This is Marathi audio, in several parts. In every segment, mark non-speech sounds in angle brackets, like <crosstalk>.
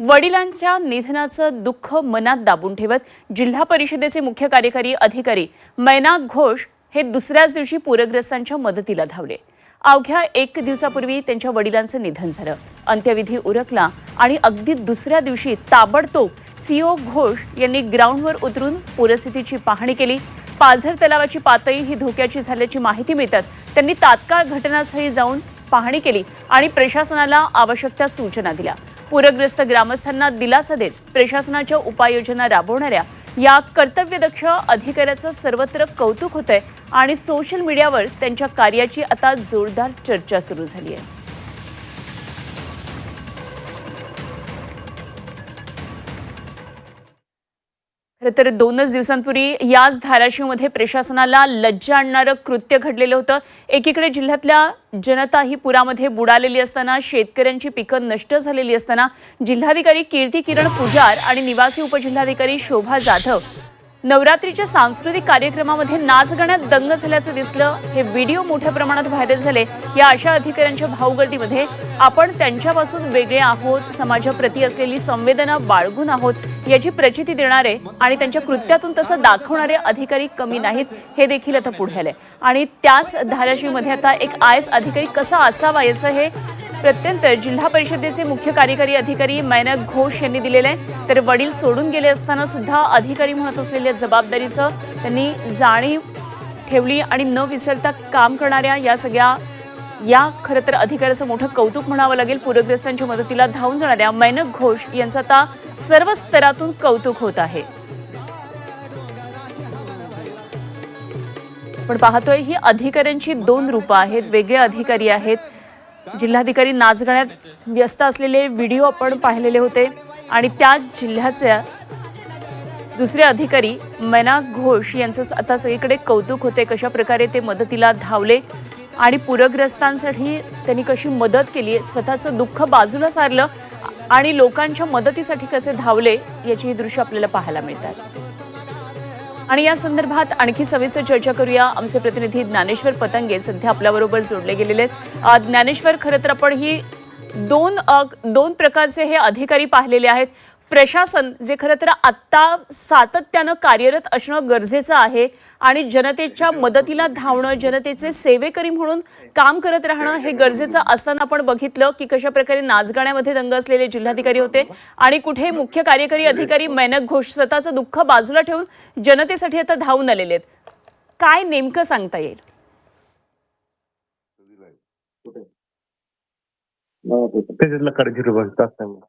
वडिलांच्या निधनाचं दुःख मनात दाबून ठेवत जिल्हा परिषदेचे मुख्य कार्यकारी अधिकारी मैनाक घोष हे दुसऱ्याच दिवशी पूरग्रस्तांच्या मदतीला धावले. अवघ्या एक दिवसापूर्वी त्यांच्या वडिलांचं निधन झालं. अंत्यविधी उरकला आणि अगदी दुसऱ्या दिवशी ताबडतोब सीओ घोष यांनी ग्राउंडवर उतरून पूरस्थितीची पाहणी केली. पाझर तलावाची पातळी ही धोक्याची झाल्याची माहिती मिळताच त्यांनी तात्काळ घटनास्थळी जाऊन पाहणी केली आणि प्रशासनाला आवश्यक त्या सूचना दिल्या. पूरग्रस्त ग्रामस्थांना दिलासा देत प्रशासनाच्या उपाययोजना राबवणाऱ्या या कर्तव्यदक्ष अधिकाऱ्याचं सर्वत्र कौतुक होतंय आणि सोशल मीडियावर त्यांच्या कार्याची आता जोरदार चर्चा सुरू झाली आहे. खरं तर दोनच दिवसांपूर्वी याच धाराशिवमध्ये प्रशासनाला लज्जा आणणारं कृत्य घडलेलं होतं. एकीकडे जिल्ह्यातल्या जनता ही पुरामध्ये बुडालेली असताना शेतकऱ्यांची पिकं नष्ट झालेली असताना जिल्हाधिकारी कीर्ती किरण पुजार आणि निवासी उपजिल्हाधिकारी शोभा जाधव नवरात्रीच्या सांस्कृतिक कार्यक्रमामध्ये नाच गाण्यात दंग झाल्याचं दिसलं हे व्हिडिओ मोठ्या प्रमाणात व्हायरल झाले. या अशा अधिकाऱ्यांच्या भाऊगर्दीमध्ये आपण त्यांच्यापासून वेगळे आहोत समाजाप्रती असलेली संवेदना बाळगून आहोत याची प्रचिती देणारे आणि त्यांच्या कृत्यातून तसं दाखवणारे अधिकारी कमी नाहीत हे देखील आता पुढे आले आणि त्याच धाराशिवमध्ये आता एक आय एस अधिकारी कसा असावा याचं हे प्रत्यंतर जिल्हा परिषदेचे मुख्य कार्यकारी अधिकारी मैनक घोष यांनी दिलेलं आहे तर वडील सोडून गेले असताना सुद्धा अधिकारी म्हणत असलेल्या जबाबदारीचं त्यांनी जाणीव ठेवली आणि न विसरता काम करणाऱ्या या सगळ्या या खरं तर अधिकाऱ्याचं मोठं कौतुक म्हणावं लागेल. पूरग्रस्तांच्या मदतीला धावून जाणाऱ्या मैनक घोष यांचं आता सर्व स्तरातून कौतुक होत आहे. पण पाहतोय ही अधिकाऱ्यांची दोन रूपं आहेत. वेगळे अधिकारी आहेत जिल्हाधिकारी नाचगाण्यात व्यस्त असलेले व्हिडिओ आपण पाहिलेले होते. आणि त्याच जिल्ह्याच्या दुसरे अधिकारी मैना घोष यांचं आता सगळीकडे कौतुक होते. कशा प्रकारे ते मदतीला धावले आणि पूरग्रस्तांसाठी त्यांनी कशी मदत केली स्वतःचं दुःख बाजूला सारलं आणि लोकांच्या मदतीसाठी कसे धावले याची ही दृश्य आपल्याला पाहायला मिळतात. आणि या संदर्भात आणखी सविस्तर चर्चा करूया. आमचे प्रतिनिधी ज्ञानेश्वर पतंगे सध्या आपल्याबरोबर जोडले गेलेले आहेत. ज्ञानेश्वर खरं तर आपण ही दोन दोन प्रकारचे हे अधिकारी पाहिलेले आहेत. प्रशासन जे खरं तर आत्ता सातत्यानं कार्यरत असणं गरजेचं आहे आणि जनतेच्या मदतीला धावणं जनतेचे सेवेकरी म्हणून काम करत राहणं हे गरजेचं असताना आपण बघितलं की कशा प्रकारे नाचगाण्यामध्ये दंग असलेले जिल्हाधिकारी होते आणि कुठे मुख्य कार्यकारी अधिकारी मैनक घोष स्वतःचं दुःख बाजूला ठेवून जनतेसाठी आता धावून आलेले आहेत. काय नेमकं सांगता येईल? त्याच्यातला कडे झिरो बघत असताना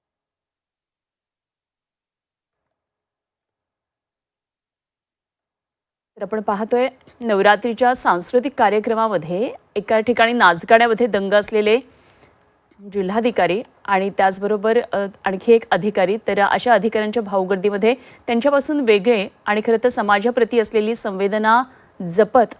तर आपण पाहतोय नवरात्रीच्या सांस्कृतिक कार्यक्रमामध्ये एका ठिकाणी नाचगाण्यामध्ये दंग असलेले जिल्हाधिकारी आणि त्याचबरोबर आणखी एक अधिकारी. तर अशा अधिकाऱ्यांच्या भाऊगर्दीमध्ये त्यांच्यापासून वेगळे आणि खरं तर समाजाप्रती असलेली संवेदना जपत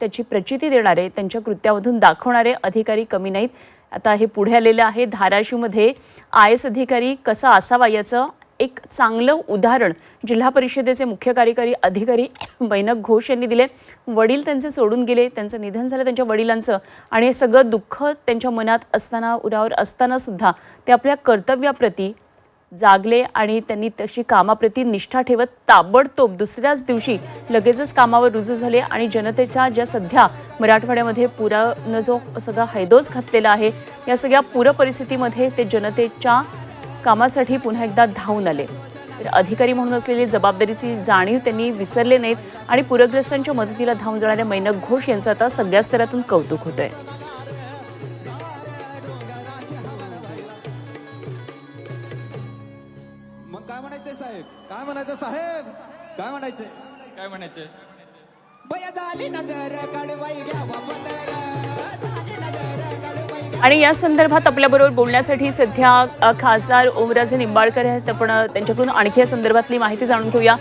त्याची प्रचिती देणारे त्यांच्या कृत्यामधून दाखवणारे अधिकारी कमी नाहीत. आता हे पुढे आलेलं आहे धाराशिवमध्ये. आय एस अधिकारी कसा असावा याचं एक चांगलं उदाहरण जिल्हा परिषदेचे मुख्य कार्यकारी अधिकारी <coughs> मैनक घोष यांनी दिले. वडील त्यांचे सोडून गेले त्यांचं निधन झालं त्यांच्या वडिलांचं आणि हे सगळं दुःख त्यांच्या मनात असताना उरावर असताना सुद्धा ते आपल्या कर्तव्याप्रती जागले आणि त्यांनी तशी कामाप्रती निष्ठा ठेवत ताबडतोब दुसऱ्याच दिवशी लगेचच कामावर रुजू झाले आणि जनतेच्या ज्या सध्या मराठवाड्यामध्ये पुरानं जो सगळा हैदोस घातलेला आहे या सगळ्या पूर परिस्थितीमध्ये ते जनतेच्या कामासाठी पुन्हा एकदा धावून आले. तर अधिकारी म्हणून असलेली जबाबदारीची जाणीव त्यांनी विसरले नाहीत आणि पूरग्रस्तांच्या मदतीला धावून जाणाऱ्या मैनक घोष यांचं आता सगळ्या स्तरातून कौतुक होत आहे मग काय म्हणायचंय साहेब? काय म्हणायचं साहेब? काय म्हणायचंय? काय म्हणायचे बया झाली नजर घ्यावा पदर आणि या संदर्भात आपल्याबरोबर बोलण्यासाठी सध्या खासदार ओमराजे निंबाळकर आहेत. आपण त्यांच्याकडून आणखी या संदर्भातली माहिती जाणून घेऊया.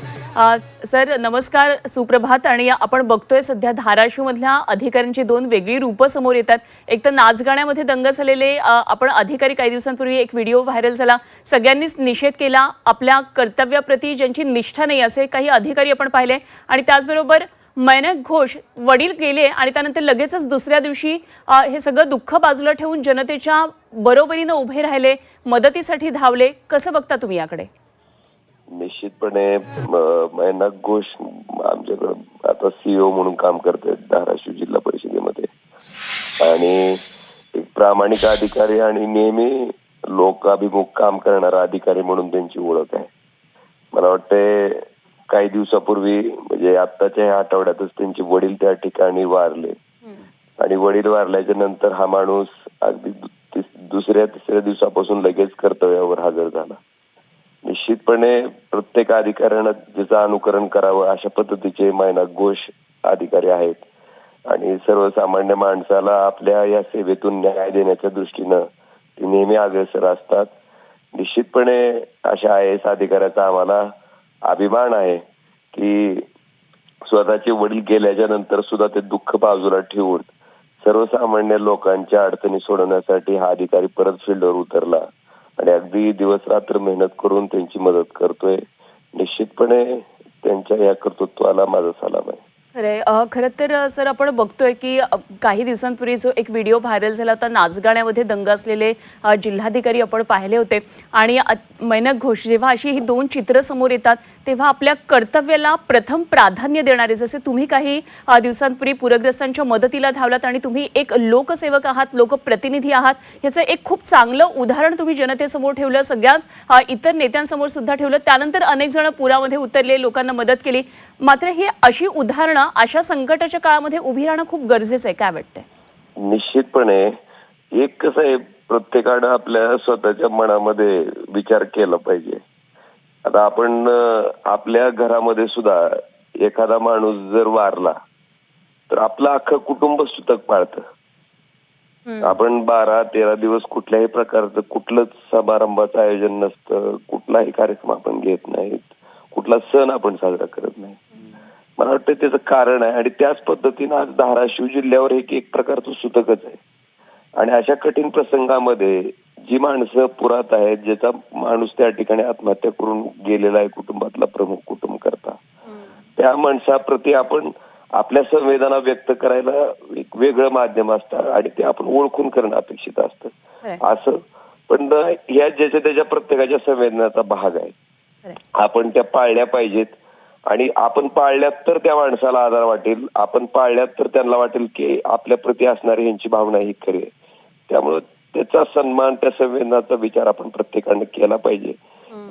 सर नमस्कार सुप्रभात. आणि या- आपण बघतोय सध्या धाराशिवमधल्या अधिकाऱ्यांची दोन वेगळी रूपं समोर येतात. एक तर नाचगाण्यामध्ये दंग झालेले आपण अधिकारी काही दिवसांपूर्वी एक व्हिडिओ व्हायरल झाला. सगळ्यांनीच निषेध केला. आपल्या कर्तव्याप्रती ज्यांची निष्ठा नाही असे काही अधिकारी आपण पाहिले. आणि त्याचबरोबर मैनक घोष वडील गेले आणि त्यानंतर लगेचच दुसऱ्या दिवशी हे सगळं दुःख बाजूला ठेवून जनतेच्या बरोबरीनं उभे राहिले मदतीसाठी धावले. कसं बघता तुम्ही याकडे? निश्चितपणे मैनक मैनाक घोष आमच्याकडं आता सीईओ म्हणून काम करते धाराशिव जिल्हा परिषदेमध्ये. आणि एक प्रामाणिक अधिकारी आणि नेहमी लोकाभिमुख काम करणारा अधिकारी म्हणून त्यांची ओळख आहे. मला वाटते काही दिवसापूर्वी म्हणजे आत्ताच्या ह्या आठवड्यातच त्यांचे वडील त्या ठिकाणी वारले. आणि वडील वारल्याच्या नंतर हा माणूस अगदी दुसऱ्या तिसऱ्या दिवसापासून लगेच कर्तव्यावर हजर झाला. निश्चितपणे प्रत्येक अधिकाऱ्यानं ज्याचं अनुकरण करावं अशा पद्धतीचे मैनाक घोष अधिकारी आहेत. आणि सर्वसामान्य माणसाला आपल्या या सेवेतून न्याय देण्याच्या दृष्टीनं ते नेहमी अग्रेसर असतात. निश्चितपणे अशा आय एस अधिकाऱ्याचा आम्हाला अभिमान आहे की स्वतःचे वडील गेल्याच्यानंतर सुद्धा ते दुःख बाजूला ठेवून सर्वसामान्य लोकांच्या अडचणी सोडवण्यासाठी हा अधिकारी परत फील्डवर उतरला. आणि अगदी दिवस रात्र मेहनत करून त्यांची मदत करतोय. निश्चितपणे त्यांच्या या कर्तृत्वाला माझा सलाम आहे. खरंय. खरं तर सर आपण बघतोय की काही दिवसांपूर्वी जो एक व्हिडिओ व्हायरल झाला होता नाचगाण्यामध्ये दंग असलेले जिल्हाधिकारी आपण पाहिले होते. आणि अ, मैनक घोष जेव्हा अशी ही दोन चित्र समोर येतात तेव्हा आपल्या कर्तव्याला प्रथम प्राधान्य देणारे जसे तुम्ही काही दिवसांपूर्वी पूरग्रस्तांच्या मदतीला धावलात आणि तुम्ही एक लोकसेवक आहात लोकप्रतिनिधी आहात ह्याचं एक खूप चांगलं उदाहरण तुम्ही जनतेसमोर ठेवलं सगळ्याच इतर नेत्यांसमोर सुद्धा ठेवलं. त्यानंतर अनेक जण पुरामध्ये उतरले लोकांना मदत केली. मात्र ही अशी उदाहरणं अशा संकटाच्या काळामध्ये उभी राहणं खूप गरजेचं आहे काय वाटतंय? निश्चितपणे. एक कसं आहे प्रत्येकानं आपल्या स्वतःच्या मनामध्ये विचार केला पाहिजे. आता आपण आपल्या घरामध्ये सुद्धा एखादा माणूस जर वारला तर आपलं अख्खं कुटुंब सुतक पाळतं. आपण बारा तेरा दिवस कुठल्याही प्रकारचं कुठलंच समारंभाचं आयोजन नसतं कुठलाही कार्यक्रम आपण घेत नाहीत कुठला सण आपण साजरा करत नाही मला वाटतं त्याचं कारण आहे. आणि त्याच पद्धतीनं आज धाराशिव जिल्ह्यावर एक एक प्रकारचं सुतकच आहे. आणि अशा कठीण प्रसंगामध्ये जी माणसं पुरात आहेत ज्याचा माणूस त्या ठिकाणी आत्महत्या करून गेलेला आहे कुटुंबातला प्रमुख कुटुंब करता त्या माणसाप्रती आपण आपल्या संवेदना व्यक्त करायला एक वेगळं माध्यम असतं आणि ते आपण ओळखून करणं अपेक्षित असतं. असं. पण ह्या ज्याच्या त्याच्या प्रत्येकाच्या संवेदनाचा भाग आहे. आपण त्या पाळल्या पाहिजेत. आणि आपण पाळल्यात तर त्या माणसाला आधार वाटेल आपण पाळल्यात तर त्यांना वाटेल की आपल्या प्रती असणारी यांची भावना ही खरी आहे. त्यामुळं त्याचा सन्मान त्या संवेदनाचा विचार आपण प्रत्येकाने केला पाहिजे.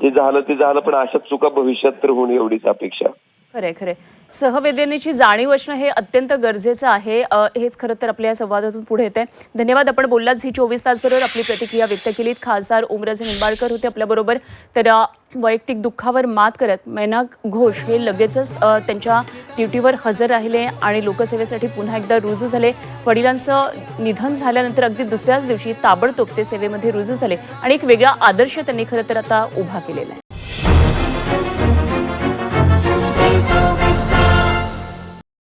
जे झालं ते झालं पण अशा चुका भविष्यात तर होणे एवढीच अपेक्षा. खरे खरे सहवेदनेची जाणीव असणं हे अत्यंत गरजेचं आहे. हेच खरं तर आपल्या या संवादातून पुढे येते धन्यवाद आपण बोललात ही चोवीस तास बरोबर आपली प्रतिक्रिया व्यक्त केलीत. खासदार उमराजे निंबाळकर होते आपल्याबरोबर तर वैयक्तिक दुःखावर मात करत मैनाक घोष हे लगेचच त्यांच्या ड्युटीवर हजर राहिले आणि लोकसेवेसाठी पुन्हा एकदा रुजू झाले. वडिलांचं निधन झाल्यानंतर अगदी दुसऱ्याच दिवशी ताबडतोब ते सेवेमध्ये रुजू झाले आणि एक वेगळा आदर्श त्यांनी खरं तर आता उभा केलेला आहे.